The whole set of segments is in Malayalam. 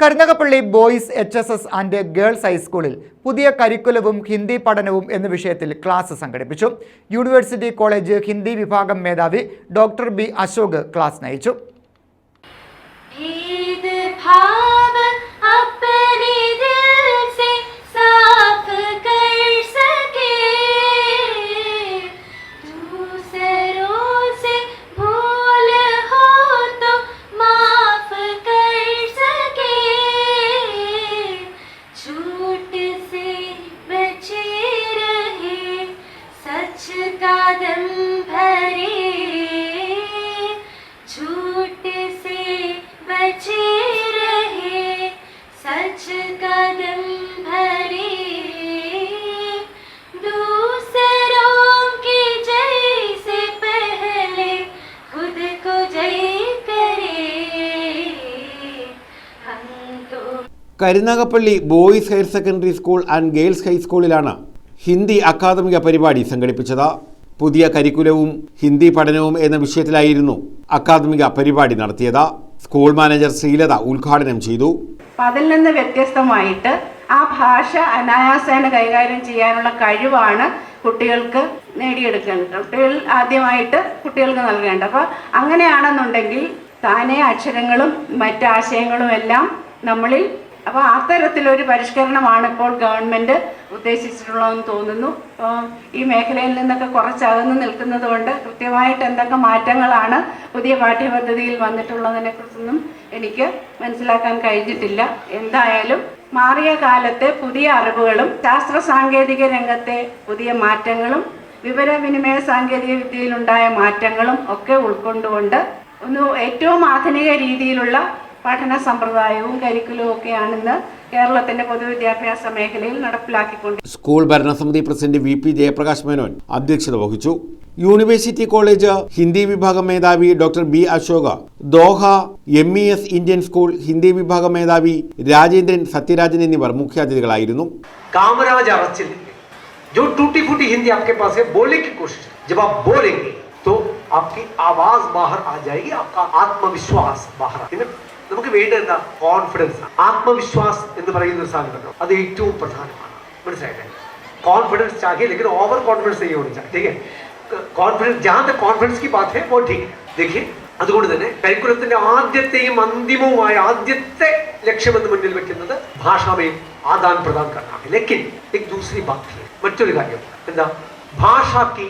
Karunagappally boys H S S and girls ഹൈസ്കൂളിൽ പുതിയ കരിക്കുലവും ഹിന്ദി പഠനവും എന്ന വിഷയത്തിൽ ക്ലാസ് സംഘടിപ്പിച്ചു. യൂണിവേഴ്സിറ്റി കോളേജ് ഹിന്ദി വിഭാഗം മേധാവി ഡോക്ടർ ബി അശോക് ക്ലാസ് നയിച്ചു. सच का दम भरे झूठ से बचे रहे सच कदम भरे दूसरों की जय से पहले खुद को जय करे हम तो Karunagappally boys higher secondary school and girls ഹൈസ്കൂളിലാണ് Hindi അക്കാദമിക പരിപാടി സംഘടിപ്പിച്ചത് പുതിയ കരിക്കുലവും ഹിന്ദി പഠനവും എന്ന വിഷയത്തിലായിരുന്നു അക്കാദമിക പരിപാടി നടത്തിയത്. സ്കൂൾ മാനേജർ ശ്രീലത ഉദ്ഘാടനം ചെയ്തു. അപ്പം അതിൽ നിന്ന് വ്യത്യസ്തമായിട്ട് ആ ഭാഷ അനായാസേന കൈകാര്യം ചെയ്യാനുള്ള കഴിവാണ് കുട്ടികൾക്ക് നേടിയെടുക്കേണ്ടത്. കുട്ടികൾ ആദ്യമായിട്ട് കുട്ടികൾക്ക് നൽകേണ്ടത്. അപ്പോൾ അങ്ങനെയാണെന്നുണ്ടെങ്കിൽ താനേ അക്ഷരങ്ങളും മറ്റാശയങ്ങളും എല്ലാം നമ്മളിൽ അപ്പോൾ അത്തരത്തിലൊരു പരിഷ്കരണമാണ് ഇപ്പോൾ ഗവൺമെന്റ് ഉദ്ദേശിച്ചിട്ടുള്ളതെന്ന് തോന്നുന്നു. ഈ മേഖലയിൽ നിന്നൊക്കെ കുറച്ചകന്ന് നിൽക്കുന്നത് കൊണ്ട് കൃത്യമായിട്ട് എന്തൊക്കെ മാറ്റങ്ങളാണ് പുതിയ പാഠ്യപദ്ധതിയിൽ വന്നിട്ടുള്ളതിനെ കുറിച്ചൊന്നും എനിക്ക് മനസ്സിലാക്കാൻ കഴിഞ്ഞിട്ടില്ല. എന്തായാലും മാറിയ കാലത്തെ പുതിയ അറിവുകളും ശാസ്ത്ര സാങ്കേതിക രംഗത്തെ പുതിയ മാറ്റങ്ങളും വിവരവിനിമയ സാങ്കേതിക വിദ്യയിലുണ്ടായ മാറ്റങ്ങളും ഒക്കെ ഉൾക്കൊണ്ടുകൊണ്ട് ഒന്ന് ഏറ്റവും ആധുനിക രീതിയിലുള്ള പഠന സമ്പ്രദായവും കരിക്കുലവും ഒക്കെയാണ് ഇന്ന് കേരളത്തിന്റെ പൊതുവിദ്യാഭ്യാസ മേഖലയിൽ നടപ്പിലാക്കിക്കൊണ്ട് സ്കൂൾ ഭരണസമിതി president V P Jayaprakash Menon അധ്യക്ഷത വഹിച്ചു യൂണിവേഴ്സിറ്റി കോളേജ് ഹിന്ദി വിഭാഗം മേധാവി doctor B Ashoka Doha M E S Indian school Hindi വിഭാഗം മേധാവി രാജേന്ദ്രൻ സത്യരാജൻ എന്നിവർ മുഖ്യാതിഥികളായിരുന്നു कामराज अरचिल जो टूटी फूटी हिंदी आपके पास है बोलने की कोशिश जब आप बोलेंगे तो आपकी आवाज बाहर आ जाएगी आपका आत्मविश्वास बाहर ആ- പിന്നെ നമുക്ക് വേണ്ട എന്താ കോൺഫിഡൻസ് ആത്മവിശ്വാസ് എന്ന് പറയുന്ന ഒരു സാധനം അത് ഏറ്റവും പ്രധാനമാണ് മനസ്സിലായില്ലേ कॉन्फिडेंस चाहिए लेकिन ओवर कॉन्फिडेंस नहीं होनी चाहिए ठीक है कॉन्फिडेंस जहां तक कॉन्फिडेंस की बात है वो ठीक है देखिए അതുകൊണ്ട് തന്നെ കരിക്കുലത്തിന്റെ ആദ്യത്തെയും അന്തിമവുമായ ആദ്യത്തെ ലക്ഷ്യമെന്ന് മുന്നിൽ വെക്കുന്നത് ഭാഷാമേ ആദാൻ പ്രദാൻ കർണാണ് ലേക്കിൻ एक दूसरी बात है മറ്റൊരു കാര്യം എന്താ ഭാഷാക്ക്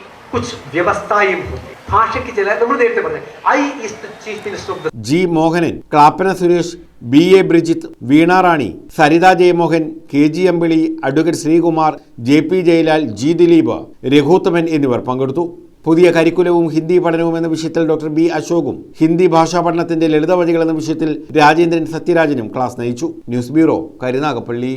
G Mohanan Clappana Suresh B A Brijith Veena Rani Saritha Jayamohan K G Ambili advocate Sreekumar J P Jayalal G Dileep Raghuthaman എന്നിവർ പങ്കെടുത്തു. പുതിയ കരിക്കുലവും ഹിന്ദി പഠനവും എന്ന വിഷയത്തിൽ ഡോക്ടർ ബി അശോകും ഹിന്ദി ഭാഷാ പഠനത്തിന്റെ ലളിത വഴികൾ എന്ന വിഷയത്തിൽ രാജേന്ദ്രൻ സത്യരാജനും ക്ലാസ് നയിച്ചു. News bureau Karunagappally.